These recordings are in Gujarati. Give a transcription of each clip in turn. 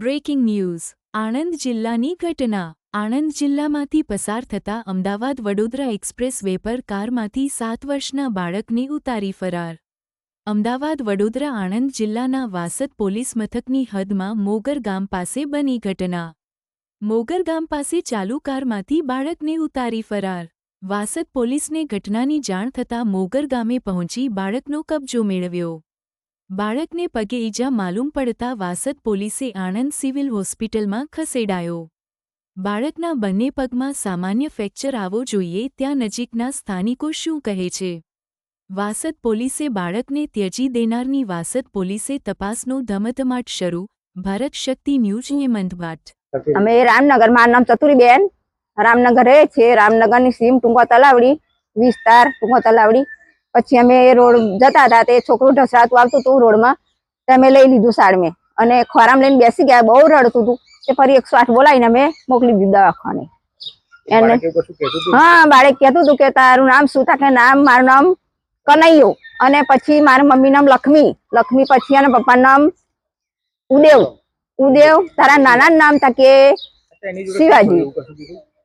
બ્રેકિંગ ન્યૂઝ આણંદ જિલ્લાની ઘટના. આણંદ જિલ્લામાંથી પસાર થતા અમદાવાદ વડોદરા એક્સપ્રેસ વે પર કારમાંથી સાત વર્ષના બાળકને ઉતારી ફરાર. અમદાવાદ વડોદરા આણંદ જિલ્લાના વાસદ પોલીસ મથકની હદમાં મોગર ગામ પાસે બની ઘટના. મોગર ગામ પાસે ચાલુ કારમાંથી બાળકને ઉતારી ફરાર. વાસદ પોલીસને ઘટનાની જાણ થતાં મોગર ગામે પહોંચી બાળકનો કબજો મેળવ્યો. બાળકને પગે ઈજા માલુમ પડતા વાસદ પોલીસે આણંદ સિવિલ હોસ્પિટલમાં ખસેડાયો. બાળકના બંને પગમાં સામાન્ય ફ્રેક્ચર આવવો જોઈએ ત્યાં નજીકના સ્થાનિકો શું કહે છે? વાસદ પોલીસે બાળકને ત્યજી દેનારની વાસદ પોલીસે તપાસનો ધમધમાટ શરૂ, ભારત શક્તિ ન્યૂઝ હેમંત અમે રામનગર નામ ચતુરીબેન. રામનગર રહે છે, રામનગરની સીમ ટૂંકો તલાવડી વિસ્તાર, ટૂંકો તલાવડી. પછી અમે એ રોડ જતા હતા તે છોકરું ઢસડાતું આવતું હતું રોડમાં તે અમે લઈ લીધું સાડમે. અને ખોરામ લઈને બેસી ગયા બહુ રડતું હતું. તે ફરી એકસો આઠ બોલાવીને અમે મોકલી દીધું દવાખાને. એને? હા બાળક કહેતું હતું કે તારું નામ શું થાય? કે નામ મારું નામ કનૈયો. અને પછી મારા મમ્મી નામ લક્ષ્મી લક્ષ્મી પછી અને પપ્પાનું નામ ઉદેવ. ઉદેવ તારા નાના નામ તા કે શિવાજી.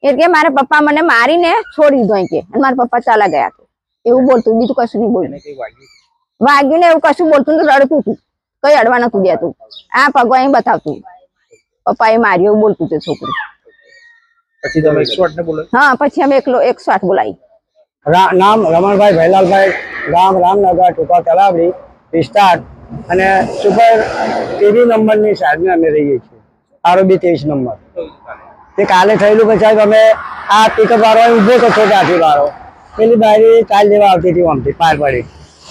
એટલે કે મારા પપ્પા મને મારીને છોડી દીધો કે. મારા પપ્પા ચાલા ગયા એવું બોલતું બીજું કશું નહીં બોલતું. વાગ્યું? ને એવું કશું બોલતું રડતું હતું. કઈ અડવા નતું દેતું આ પગો અહીં બતાવતું. પપ્પા એ માર્યો એવું બોલતું તે છોકરું. પછી તમે એકસો આઠ હા પછી અમે એકલો એકસો આઠ બોલાવી. નામ રમણભાઈ ભૈલાલભાઈ ગામ રામનગર ટૂંકા તલાવડી વિસ્તાર અને સુપર તેવી નંબરની સાઈડમાં અમે રહીએ છીએ. આરોબી ત્રેવીસ નંબર. તે કાલે થયેલું કે સાહેબ અમે આ પિકઅપ વાળો ઊભો કરશો છો ત્યાંથી વાળો પેલી બાયરી કાલ લેવા આવતી હતી આમથી પાર પડી.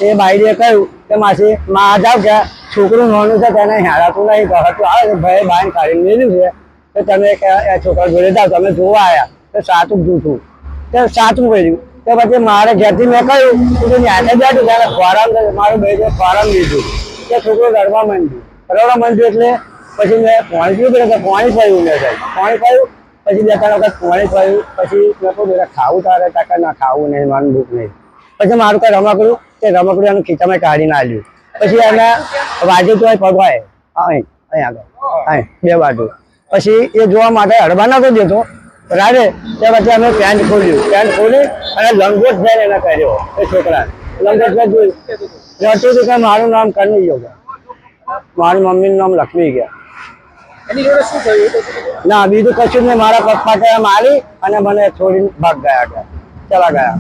એ બાયરીએ કહ્યું કે માસી, માં જાવ કે છોકરું નાનું છે, તેને હેરાતું નહીં હતું આવે છે ભાઈ બહાર કાઢીને લીધું છે. તો તમે એ છોકરા જોડે જાઓ, તમે જોવા આવ્યા તો સાચું જૂઠું. તો સાચું કર્યું. તો પછી મારે ઘેરથી મેં કહ્યું કે તું ન્યાસે બેઠું ત્યારે ખોરામ મારું બે જે ખોરામ લીધું. તે છોકરો રડવા માંડ્યું. રડવા માંડ્યું એટલે પછી મેં પાણી પીવું પડે તો પાણી પાયું મેં સાહેબ પાણી પાયું પછી બે ત્રણ વખત પાણી પાયું પછી મેં કહું બેટા ખાવું તારે તાકા ના ખાવું નહીં મારું ભૂખ નહીં. પછી મારું કઈ રમકડું તે રમકડું એનું ખીચામાં કાઢીને નાખ્યું પછી એને વાજુ તો પગવાય અહીં અહીં આગળ અહીં બે બાજુ. પછી એ જોવા માટે હડબા નતો દેતો. રાડે તે પછી અમે પેન્ટ ખોલ્યું. પેન્ટ ખોલી અને લંગોટ ભાઈ એને કર્યો એ છોકરા લંગોટ મેં જોયું. રડતું હતું કે મારું નામ કનૈયો ગયા મારી મમ્મીનું નામ લક્ષ્મી ગયા. ના, બીજું કશું નહીં. મારા પપ્પા ત્યાં મારી અને મને છોડીને ભાગ ગયા હતા. ચલા ગયા.